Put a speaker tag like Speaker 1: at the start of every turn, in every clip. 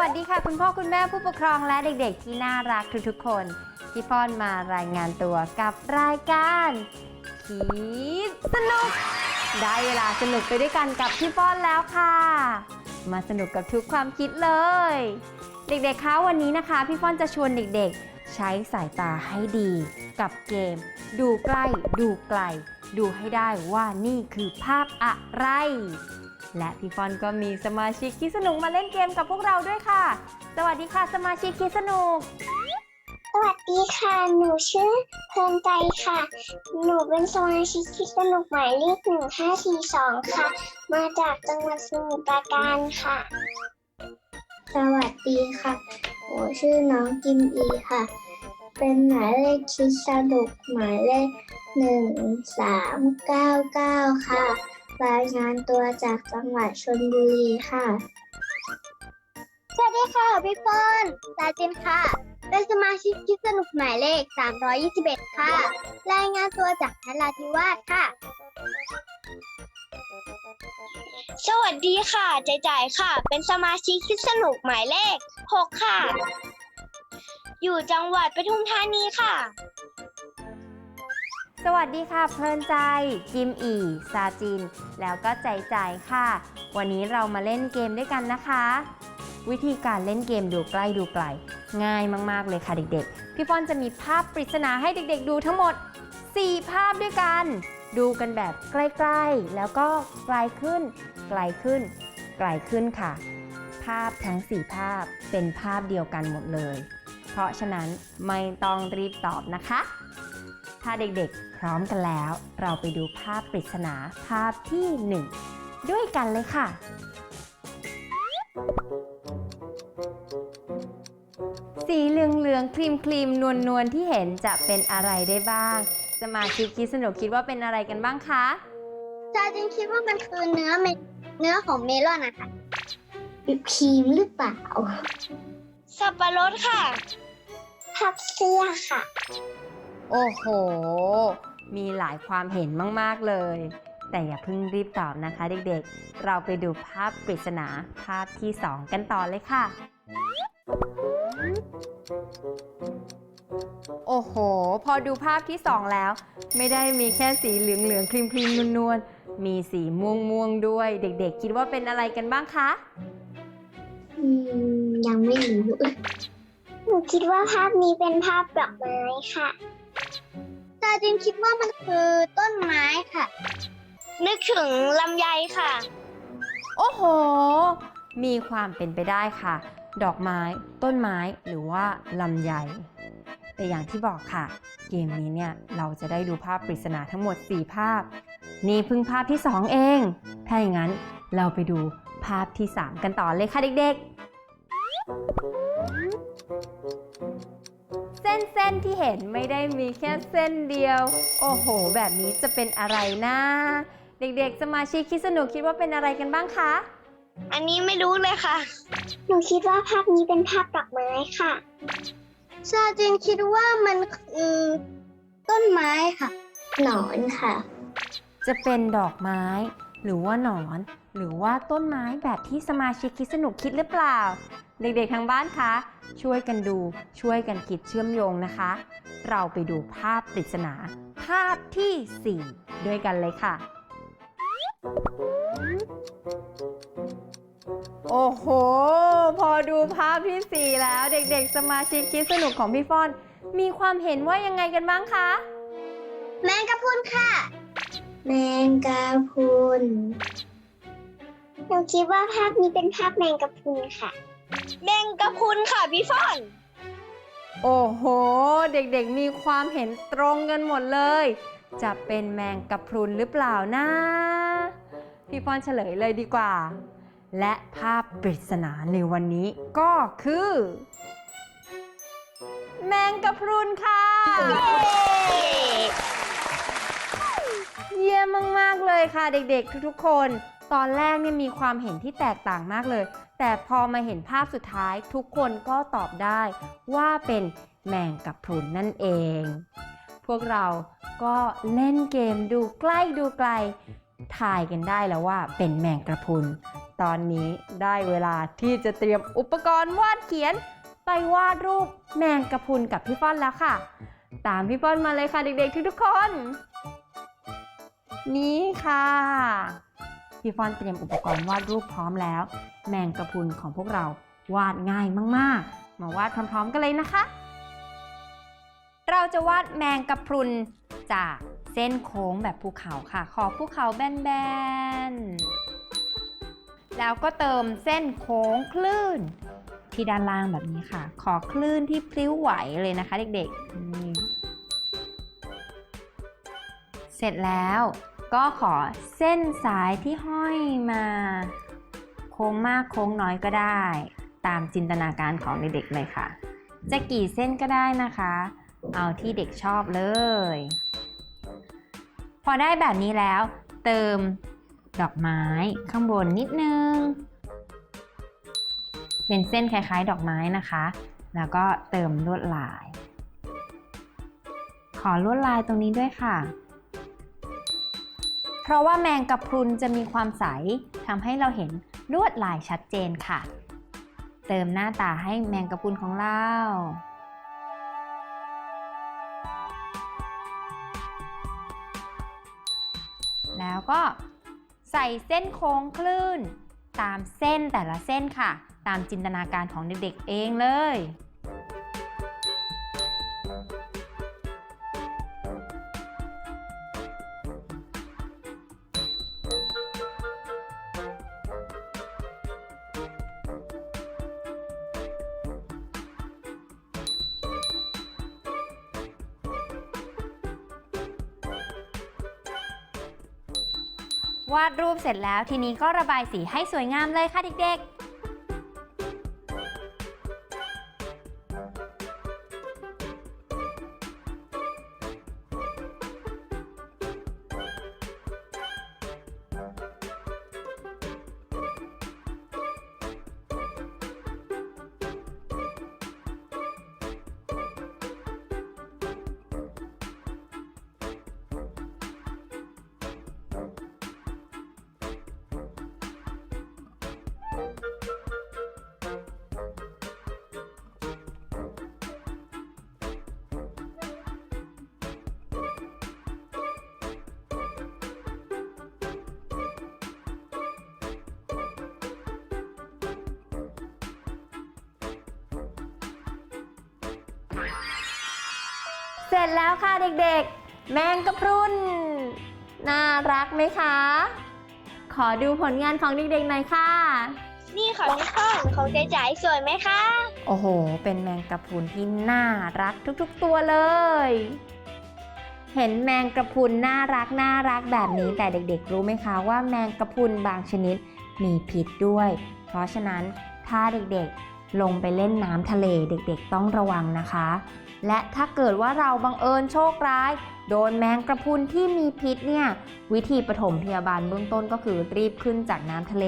Speaker 1: วัสดีค่ะ คุณพ่อคุณแม่ผู้ปกครองและเด็กๆ ที่น่ารักทุกๆคนที่ฟ้อนมารายงานตัวกับรายการคิดสนุก ได้เวลาสนุกไปด้วยกันกับพี่ฟ้อนแล้วค่ะ มาสนุกกับทุกความคิดเลย เด็กๆคะวันนี้นะคะ พี่ฟ้อนจะชวนเด็กๆ ใช้สายตาให้ดี กับเกม ดูใกล้ ดูไกล ดูให้ได้ว่านี่คือภาพอะไร และพี่ฟอนก็มีสมาชิกคิดสนุกมาเล่นเกมกับพวกเราด้วยค่ะ สวัสดีค่ะสมาชิกคิดสนุก
Speaker 2: สวัสดีค่ะ หนูชื่อเพลินใจค่ะ หนูเป็นสมาชิกคิดสนุกหมายเลขหนึ่งห้าสี่สองค่ะ มาจากจังหวัดสมุทรปราการค่ะ สวัสดีค่ะหนูชื่อน้องกิมอีค่ะ เป็นหมายเลขคิดสนุกหมายเลขหนึ่งสามเก้าเก้าค่ะ รายงานตัวจากจังหวัดชลบุรีค่ะ สวัสดีค่ะพี่เฟิร์นตาจินค่ะ เป็นสมาชิกคิดสนุกหมายเลข 321 ค่ะ รายงานตัวจากนราธิวาสค่ะ สวัสดีค่ะใจใจายค่ะ เป็นสมาชิกคิดสนุกหมายเลข 6 ค่ะ อยู่จังหวัดปทุมธานีค่ะ
Speaker 1: สวัสดีค่ะ เพลินใจ จิมอีซาจิน แล้วก็ใจใจค่ะ วันนี้เรามาเล่นเกมด้วยกันนะคะ วิธีการเล่นเกมดูใกล้ดูไกล ง่ายมาก ๆ เลยค่ะเด็กๆ พี่ฟอนจะมีภาพปริศนาให้เด็ก ๆ ดูทั้งหมด 4 ภาพด้วยกัน ดูกันแบบใกล้ ๆ แล้วก็ไกลขึ้น ไกลขึ้น ไกลขึ้นค่ะ ภาพทั้ง 4 ภาพเป็นภาพเดียวกันหมดเลย เพราะฉะนั้นไม่ต้องรีบตอบนะคะ ถ้าเด็กๆ พร้อมกันแล้ว เราไปดูภาพปริศนาภาพที่ 1 ด้วยกันเลยค่ะ สีเหลืองเหลืองๆครีมครีมนวลนวลๆที่เห็นจะเป็นอะไรได้บ้าง สมาชิกคิดสนุกคิดว่าเป็นอะไรกันบ้างคะ
Speaker 2: จาจินคิดว่ามันคือเนื้อเมเนื้อของเมลอนนะคะวิปครีมหรือเปล่า สับปะรดค่ะพับเสื้อค่ะ
Speaker 1: โอ้โห มีหลายความเห็นมาก ๆ เลย แต่อย่าเพิ่งรีบตอบนะคะเด็กๆ เราไปดูภาพปริศนาภาพที่ 2 กันต่อเลยค่ะ โอ้โห พอดูภาพที่ 2 แล้ว ไม่ได้มีแค่สีเหลือง ๆ ครีมครีมๆนวลๆ มีสีม่วงม่วง ๆ ด้วย เด็ก ๆ คิดว่าเป็นอะไรกันบ้างคะ
Speaker 2: อืมยังไม่รู้หนูคิดว่าภาพนี้เป็นภาพดอกไม้ค่ะ จาจินคิดว่ามันคือต้นไม้ค่ะ นึกถึงลำไยค่ะ
Speaker 1: โอ้โห มีความเป็นไปได้ค่ะ ดอกไม้ ต้นไม้หรือว่าลำไย แต่อย่างที่บอกค่ะ เกมนี้เนี่ยเราจะได้ดูภาพปริศนาทั้งหมด 4 ภาพ นี่เพิ่งภาพที่ 2 เอง ถ้าอย่างนั้นเราไปดูภาพที่ 3 กันต่อเลยค่ะเด็กๆ นเส้นๆที่เห็นไม่ได้มีแค่เส้นเดียว โอ้โห แบบนี้จะเป็นอะไรนะ เด็กๆ สมาชิกคิดสนุกคิดว่าเป็นอะไรกันบ้างคะ
Speaker 2: อันนี้ไม่รู้เลยค่ะ หนูคิดว่าภาพนี้เป็นภาพดอกไม้ค่ะ ซาจินคิดว่ามันคือต้นไม้ค่ะ หนอนค่ะ
Speaker 1: จะเป็นดอกไม้ หรือว่าหนอน หรือว่าต้นไม้แบบที่สมาชิกคิดสนุกคิดหรือเปล่า เด็กๆทางบ้านคะ ช่วยกันดูช่วยกันคิดเชื่อมโยงนะคะ เราไปดูภาพปริศนา ภาพทีสี่4 ด้วยกันเลยค่ะ โอ้โห พอดูภาพที่ 4 แล้วเด็กๆ สมาชิกคิดสนุกของพี่ฟอน มีความเห็นว่ายังไงกันบ้างคะ
Speaker 2: แมงกะพรุนค่ะ แมงกะพรุนหนู คิดว่าภาพนี้เป็นภาพแมงกะพรุนค่ะ แมงกะพรุนค่ะพี่ฟอน
Speaker 1: โอ้โห เด็กๆมีความเห็นตรงกันหมดเลย จะเป็นแมงกะพรุนหรือเปล่านะ พี่ฟอนเฉลยเลยดีกว่า และภาพปริศนาในวันนี้ก็คือ แมงกะพรุนค่ะ เยี่ยมมาก ๆ เลยค่ะเด็กๆ ทุกๆคน ตอนแรกเนี่ยมีความเห็นที่แตกต่างมากเลย แต่พอมาเห็นภาพสุดท้ายทุกคนก็ตอบได้ว่าเป็นแมงกะพรุนนั่นเอง พวกเราก็เล่นเกมดูใกล้ดูไกลทายกันได้แล้วว่าเป็นแมงกระพรุน ตอนนี้ได้เวลาที่จะเตรียมอุปกรณ์วาดเขียน ไปวาดรูปแมงกระพรุนกับพี่ฟ้อนแล้วค่ะ ตามพี่ฟ้อนมาเลยค่ะเด็กๆทุกๆคน นี่ค่ะ พี่ฟอนเตรียมอุปกรณ์วาดรูปพร้อมแล้ว แมงกระพรุนของพวกเราวาดง่ายมากๆ มาวาดพร้อมๆกันเลยนะคะ เราจะวาดแมงกระพรุนจากเส้นโค้งแบบภูเขาค่ะ ขอบภูเขาแบนๆ แล้วก็เติมเส้นโค้งคลื่น ที่ด้านล่างแบบนี้ค่ะ ขอคลื่นที่พลิ้วไหวเลยนะคะเด็กๆ เสร็จแล้ว ก็ขอเส้นสายที่ห้อยมา โค้งมากโค้งน้อยก็ได้ ตามจินตนาการของเด็กๆเลยค่ะ จะกี่เส้นก็ได้นะคะ เอาที่เด็กชอบเลย พอได้แบบนี้แล้ว เติมดอกไม้ข้างบนนิดนึง เป็นเส้นคล้ายๆ ดอกไม้นะคะ แล้วก็เติมลวดลาย ขอลวดลายตรงนี้ด้วยค่ะ เพราะว่าแมงกะพรุนจะมีความใสทำให้เราเห็นลวดลายชัดเจนค่ะ เติมหน้าตาให้แมงกะพรุนของเราแล้วก็ใส่เส้นโค้งคลื่น ตามเส้นแต่ละเส้นค่ะ ตามจินตนาการของเด็กๆเองเลย วาดรูปเสร็จแล้วทีนี้ก็ระบายสีให้สวยงามเลยค่ะเด็กๆ เสร็จแล้วค่ะเด็กๆ แมงกะพรุน น่ารักไหมคะ ขอดูผลงานของเด็กๆหน่อยค่ะ
Speaker 2: นี่ของนิคอนของใจใจสวยไหมคะ
Speaker 1: โอ้โห เป็นแมงกะพรุนที่น่ารักทุกๆตัวเลย เห็นแมงกะพรุนน่ารักน่ารักแบบนี้แต่เด็กๆ รู้ไหมคะว่าแมงกะพรุนบางชนิดมีพิษด้วย เพราะฉะนั้นถ้าเด็กๆลงไปเล่นน้ำทะเลเด็กๆ ต้องระวังนะคะ และถ้าเกิดว่าเราบังเอิญโชคร้าย โดนแมงกระพุนที่มีพิษเนี่ยวิธีปฐมพยาบาลเบื้องต้นก็คือรีบขึ้นจากน้ำทะเล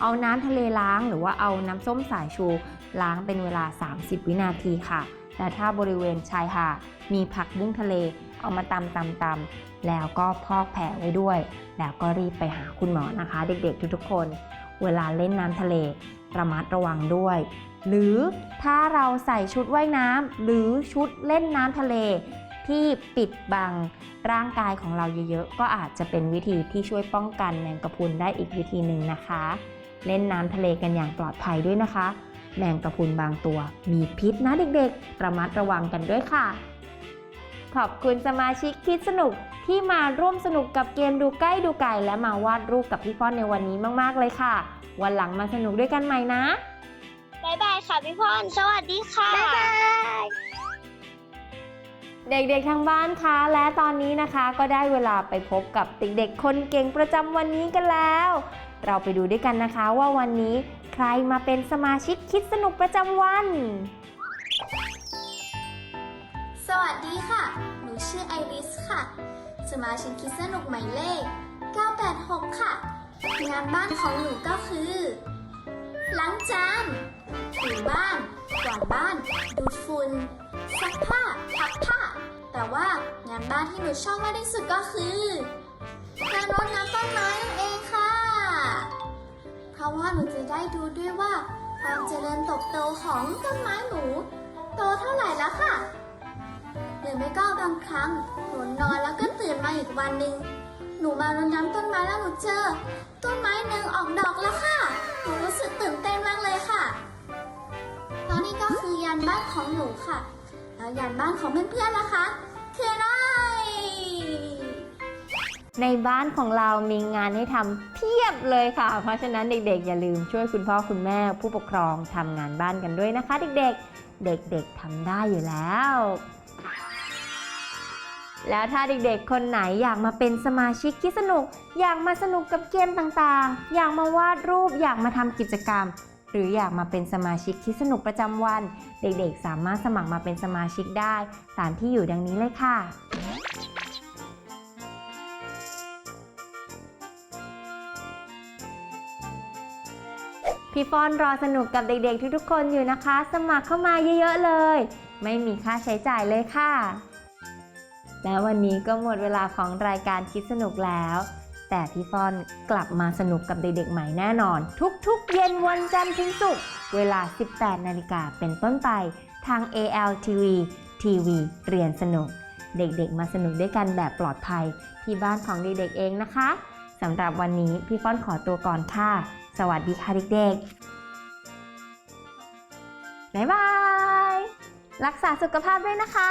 Speaker 1: เอาน้ำทะเลล้างหรือว่าเอาน้ำส้มสายชูล้างเป็นเวลา 30 วินาทีค่ะ และถ้าบริเวณชายหาดมีผักบุ้งทะเล เอามาตำตำตำแล้วก็พอกแผลไว้ด้วย แล้วก็รีบไปหาคุณหมอนะคะ เด็กๆทุกๆคน เวลาเล่นน้ำทะเลระมัดระวังด้วย หรือถ้าเราใส่ชุดว่ายน้ำหรือชุดเล่นน้ำทะเล ที่ปิดบังร่างกายของเราเยอะๆ ก็อาจจะเป็นวิธีที่ช่วยป้องกันแมงกะพรุนได้อีกวิธีหนึ่งนะคะ เล่นน้ำทะเลกันอย่างปลอดภัยด้วยนะคะ แมงกะพรุนบางตัว มีพิษนะเด็กๆ ระมัดระวังกันด้วยค่ะ ขอบคุณสมาชิกคิดสนุกที่มาร่วมสนุกกับเกมดูใกล้ดูไกลและมาวาดรูปกับพี่ฟ้อนในวันนี้มากๆเลยค่ะ วันหลังมาสนุกด้วยกันใหม่นะ
Speaker 2: บายบายค่ะพี่พรสวัสดีค่ะ บ๊ายบาย
Speaker 1: เด็กๆทางบ้านคะและตอนนี้นะคะก็ได้เวลาไปพบกับเด็กๆคนเก่งประจำวันนี้กันแล้ว เราไปดูด้วยกันนะคะว่าวันนี้ใครมาเป็นสมาชิกคิดสนุกประจำวัน
Speaker 3: สวัสดีค่ะ หนูชื่อไอริสค่ะ สมาชิกคิดสนุกหมายเลข 986 ค่ะ งานบ้านของหนูก็คือ ล้างจานถูบ้านกวาดบ้าน ดูดฝุ่นซักผ้าพับผ้า แต่ว่างานบ้านที่หนูชอบมากที่สุดก็คือ การรดน้ำต้นไม้นั่นเองค่ะ เพราะว่าหนูจะได้ดูด้วยว่าความเจริญเติบโตของต้นไม้หนู โตเท่าไหร่แล้วค่ะหรือไม่ก็บางครั้งหนูนอนแล้วก็ตื่นมาอีกวันหนึ่งหนูมารดน้ำต้นไม้แล้วหนูเจอ ต้นไม้หนึ่งออกดอกแล้วค่ะ หนูรู้สึกตื่นเต้นมากเลยค่ะเพราะนี่ก็คือยานบ้านของหนูค่ะ แล้วยานบ้านของเพื่อนๆล่ะคะคืออะไร
Speaker 1: ในบ้านของเรามีงานให้ทำเพียบเลยค่ะ เพราะฉะนั้นเด็กๆ อย่าลืมช่วยคุณพ่อคุณแม่ผู้ปกครองทำงานบ้านกันด้วยนะคะ เด็กๆ เด็กๆทำได้อยู่แล้ว แล้วถ้าเด็กๆ คนไหนอยากมาเป็นสมาชิกที่สนุก อยากมาสนุกกับเกมต่างๆ อยากมาวาดรูป อยากมาทำกิจกรรม หรืออยากมาเป็นสมาชิกที่สนุกประจำวัน เด็กๆ สามารถสมัครมาเป็นสมาชิกได้ ตามที่อยู่ดังนี้เลยค่ะ พี่ฟอนรอสนุกกับเด็กๆ ทุกๆ คนอยู่นะคะ สมัครเข้ามาเยอะๆเลย ไม่มีค่าใช้จ่ายเลยค่ะ และวันนี้ก็หมดเวลาของรายการคิดสนุกแล้ว แต่พี่ฟอนกลับมาสนุกกับเด็กๆใหม่แน่นอน ทุกๆ เย็นวันจันทร์ถึงศุกร์เวลา 18 นาฬิกาเป็นต้นไปทาง ALTV ทีวีเรียนสนุก เด็กๆ มาสนุกด้วยกันแบบปลอดภัย ที่บ้านของเด็กๆเองนะคะสำหรับวันนี้พี่ฟอนขอตัวก่อนค่ะ สวัสดีค่ะเด็กๆบ๊ายบาย รักษาสุขภาพด้วยนะคะ